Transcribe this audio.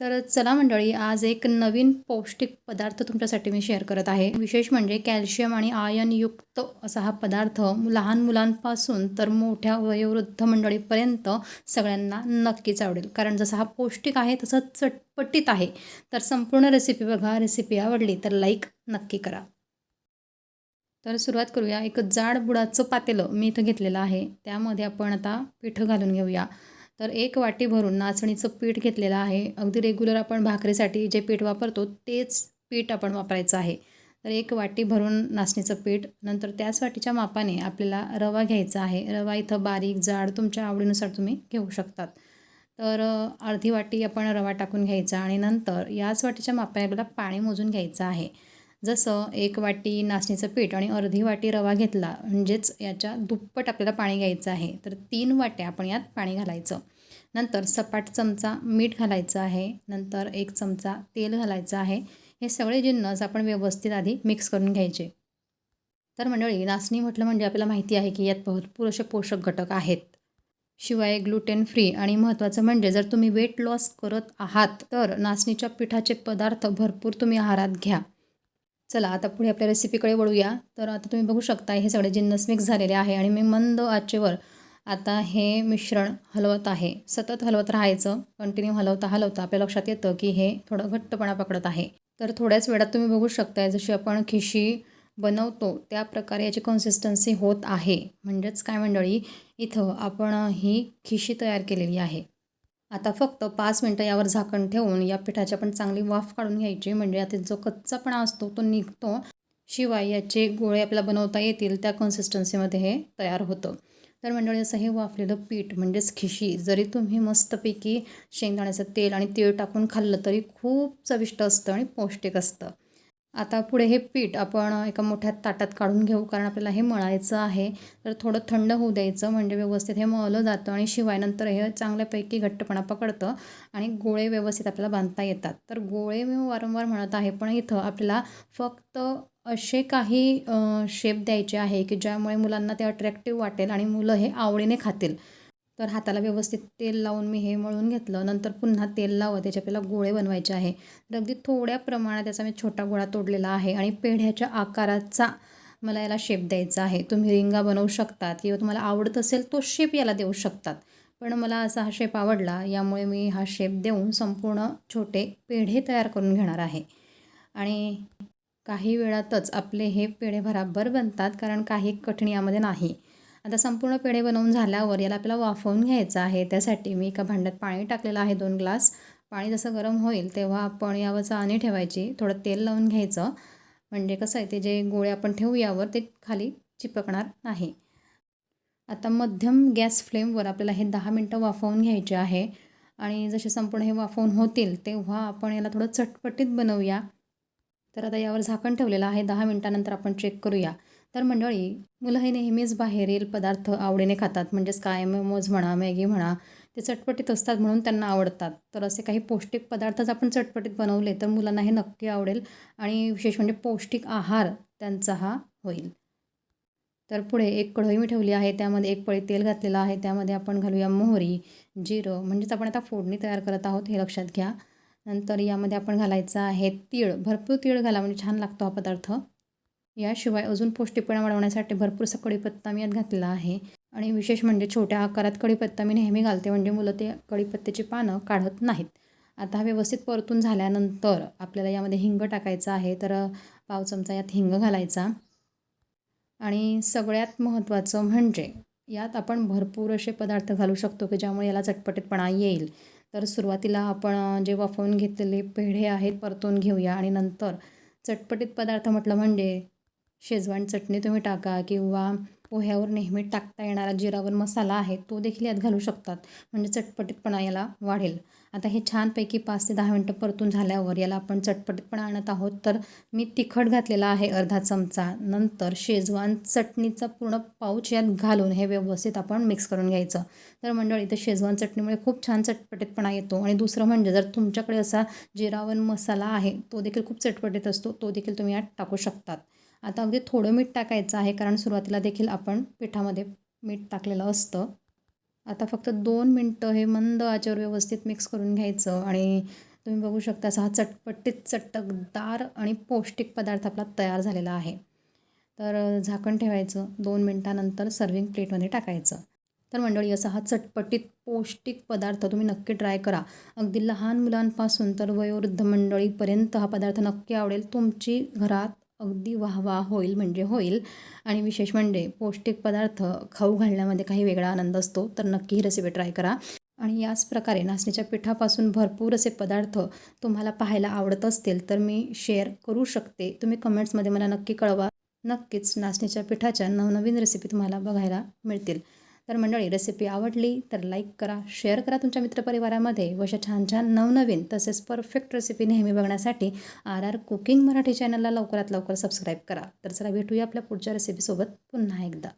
तर चला मंडळी आज एक नवीन पौष्टिक पदार्थ तुमच्यासाठी मी शेअर करत आहे. विशेष म्हणजे कॅल्शियम आणि आयनयुक्त असा हा पदार्थ लहान मुलांपासून तर मोठ्या वयोवृद्ध मंडळीपर्यंत सगळ्यांना नक्कीच आवडेल. कारण जसा हा पौष्टिक आहे तसं चटपटीत आहे. तर संपूर्ण रेसिपी बघा. रेसिपी आवडली तर लाईक नक्की करा. तर सुरुवात करूया. एक जाड बुडाचं पातेलं मी इथं घेतलेलं आहे. त्यामध्ये आपण आता पिठं घालून घेऊया. तर एक वाटी भरून नाचणीचं पीठ घेतलेलं आहे. अगदी रेग्युलर आपण भाकरीसाठी जे पीठ वापरतो तेच पीठ आपण वापरायचं आहे. तर एक वाटी भरून नाचणीचं पीठ नंतर त्याच वाटीच्या मापाने आपल्याला रवा घ्यायचा आहे. रवा इथं बारीक जाड तुमच्या आवडीनुसार तुम्ही घेऊ शकतात. तर अर्धी वाटी आपण रवा टाकून घ्यायचा आणि नंतर याच वाटीच्या मापाने आपल्याला पाणी मोजून घ्यायचं आहे. जसं एक वाटी नाचणीचं पीठ आणि अर्धी वाटी रवा घेतला म्हणजेच याच्या दुप्पट आपल्याला पाणी घ्यायचं आहे तर तीन वाट्या आपण यात पाणी घालायचं. नंतर सपाट चमचा मीठ घालायचं आहे नंतर एक चमचा तेल घालायचं आहे हे सगळे जिन्नस आपण व्यवस्थित आधी मिक्स करून घ्यायचे. तर मंडळी नाचणी म्हटलं म्हणजे आपल्याला माहिती आहे की यात भरपूर असे पोषक घटक आहेत. शिवाय ग्लुटेन फ्री आणि महत्त्वाचं म्हणजे जर तुम्ही वेट लॉस करत आहात तर नाचणीच्या पिठाचे पदार्थ भरपूर तुम्ही आहारात घ्या. चला आता पुढे आपल्या रेसिपीकडे वळूया. तर आता तुम्ही बघू शकता हे सगळे जिन्नस मिक्स झालेले आहे आणि मी मंद आचेवर आता हे मिश्रण हलवत आहे. सतत हलवत राहायचं कंटिन्यू हलवता हलवता आपल्या लक्षात येतं की हे थोडं घट्टपणा पकडत आहे. तर थोड्याच वेळात तुम्ही बघू शकताय जशी आपण खिशी बनवतो त्या प्रकारे याची कन्सिस्टन्सी होत आहे. म्हणजेच काय मंडळी इथं आपण ही खिशी तयार केलेली आहे. आता फक्त पाच मिनटं यावर झाकण ठेवून या पिठाची आपण चांगली वाफ काढून घ्यायची. म्हणजे यातील जो कच्चापणा असतो तो निघतो. शिवाय याचे गोळे आपल्याला बनवता येतील त्या कन्सिस्टन्सीमध्ये हे तयार होतं. तर मंडळी असं हे वाफलेलं पीठ म्हणजेच खिशी जरी तुम्ही मस्तपैकी शेंगदाण्याचं तेल आणि तीळ टाकून खाल्लं तरी खूप चविष्ट असतं आणि पौष्टिक असतं. आता पुढे हे पीठ आपण एका मोठ्या ताटात काढून घेऊ कारण आपल्याला हे मळायचं आहे. तर थोडं थंड होऊ द्यायचं म्हणजे व्यवस्थित हे मळलं जातं आणि शिवाय नंतर हे चांगल्यापैकी घट्टपणा पकडतं आणि गोळे व्यवस्थित आपल्याला बांधता येतात. तर गोळे मी वारंवार म्हणत आहे पण इथं आपल्याला फक्त असे काही शेप द्यायचे आहे की ज्यामुळे मुलांना ते अट्रॅक्टिव्ह वाटेल आणि मुलं हे आवडीने खातील. तर हाताला व्यवस्थित तेल लावून मी हे मळून घेतलं. नंतर पुन्हा तेल लावं त्याचे आपल्याला गोळे बनवायचे आहे. तर अगदी थोड्या प्रमाणात त्याचा मी छोटा गोळा तोडलेला आहे आणि पेढ्याच्या आकाराचा मला याला शेप द्यायचा आहे. तुम्ही रिंगा बनवू शकतात किंवा तुम्हाला आवडत असेल तो शेप याला देऊ शकतात. पण मला असा हा शेप आवडला यामुळे मी हा शेप देऊन संपूर्ण छोटे पेढे तयार करून घेणार आहे. आणि काही वेळातच आपले हे पेढे भराभर बनतात कारण काही कठीण यामध्ये नाही. आता संपूर्ण पेढे बनवून झाल्यावर याला आपल्याला वाफवून घ्यायचं आहे. त्यासाठी मी एका भांड्यात पाणी टाकलेलं आहे दोन ग्लास. पाणी जसं गरम होईल तेव्हा आपण यावर चाळणी ठेवायची. थोडं तेल लावून घ्यायचं. म्हणजे कसं आहे ते जे गोळे आपण ठेवू यावर ते खाली चिपकणार नाही. आता मध्यम गॅस फ्लेमवर आपल्याला हे दहा मिनटं वाफवून घ्यायचे आहे. आणि जसे संपूर्ण हे वाफवून होतील तेव्हा आपण याला थोडं चटपटीत बनवूया. तर आता यावर झाकण ठेवलेलं आहे. दहा मिनटानंतर आपण चेक करूया. तर मंडळी मुलं हे नेहमीच बाहेरील पदार्थ आवडीने खातात. म्हणजेच काय? मोमोज म्हणा मॅगी म्हणा ते चटपटीत असतात म्हणून त्यांना आवडतात. तर असे काही पौष्टिक पदार्थ जर आपण चटपटीत बनवले तर मुलांना हे नक्की आवडेल आणि विशेष म्हणजे पौष्टिक आहार त्यांचा हा होईल. तर पुढे एक कढई मी ठेवली आहे. त्यामध्ये एक पळी तेल घातलेलं आहे. त्यामध्ये आपण घालूया मोहरी जिरं. म्हणजेच आपण आता फोडणी तयार करत आहोत हे लक्षात घ्या. नंतर यामध्ये आपण घालायचं आहे तीळ. भरपूर तीळ घाला म्हणजे छान लागतो हा पदार्थ. याशिवाय अजून पौष्टिकपणा वाढवण्यासाठी भरपूरसा कढीपत्ता मी यात घातलेला आहे. आणि विशेष म्हणजे छोट्या आकारात कढीपत्ता मी नेहमी घालते म्हणजे मुलं ते कढीपत्त्याची पानं काढत नाहीत. आता हा व्यवस्थित परतून झाल्यानंतर आपल्याला यामध्ये हिंग टाकायचं आहे तर पाव चमचा यात हिंग घालायचा. आणि सगळ्यात महत्त्वाचं म्हणजे यात आपण भरपूर असे पदार्थ घालू शकतो की ज्यामुळे याला चटपटीतपणा येईल. तर सुरुवातीला आपण जे वाफवून घेतलेले पेढे आहेत परतून घेऊया. आणि नंतर चटपटीत पदार्थ म्हटलं म्हणजे शेजवान चटणी तुम्ही टाका किंवा पोह्यावर नेहमी टाकता येणारा जिरावर मसाला आहे तो देखील यात घालू शकतात. म्हणजे चटपटीतपणा याला वाढेल. आता हे छानपैकी पाच ते दहा मिनटं परतून झाल्यावर याला आपण चटपटीतपणा आणत आहोत. तर मी तिखट घातलेला आहे अर्धा चमचा. नंतर शेजवान चटणीचा पूर्ण पाऊच यात घालून हे व्यवस्थित आपण मिक्स करून घ्यायचं. तर मंडळी इथं शेजवान चटणीमुळे खूप छान चटपटीतपणा येतो. आणि दुसरं म्हणजे जर तुमच्याकडे असा जिरावन मसाला आहे तो देखील खूप चटपटीत असतो तो देखील तुम्ही यात टाकू शकतात. आता अगदी थोडं मीठ टाकायचं आहे कारण सुरुवातीला देखील आपण पिठामध्ये मीठ टाकलेलं असतं. आता फक्त दोन मिनटं हे मंद आचेवर व्यवस्थित मिक्स करून घ्यायचं आणि तुम्ही बघू शकता असा हा चटपटीत चटकदार आणि पौष्टिक पदार्थ आपला तयार झालेला आहे. तर झाकण ठेवायचं दोन मिनटानंतर सर्विंग प्लेटमध्ये टाकायचं. तर मंडळी असा हा चटपटीत पौष्टिक पदार्थ तुम्ही नक्की ट्राय करा. अगदी लहान मुलांपासून तर वयोवृद्ध मंडळीपर्यंत हा पदार्थ नक्की आवडेल तुमची घरात अगदी वाहवा होईल म्हणजे होईल. आणि विशेष म्हणजे पौष्टिक पदार्थ खाऊ घालण्यामध्ये काही वेगळा आनंद असतो तर नक्की ही रेसिपी ट्राय करा. आणि याच प्रकारे नाचणीच्या पिठापासून भरपूर असे पदार्थ तुम्हाला पाहायला आवडत असतील तर मी शेअर करू शकते. तुम्ही कमेंट्समध्ये मला नक्की कळवा. नक्कीच नाचणीच्या पिठाच्या नवनवीन रेसिपी तुम्हाला बघायला मिळतील. तर मंडळी रेसिपी आवडली तर लाईक करा शेअर करा तुमच्या मित्रपरिवारामध्ये. व अशा छान छान नवनवीन तसेच परफेक्ट रेसिपी नेहमी बघण्यासाठी आर आर कुकिंग मराठी चॅनलला लवकरात लवकर सबस्क्राईब करा. तर चला भेटूया आपल्या पुढच्या रेसिपीसोबत पुन्हा एकदा.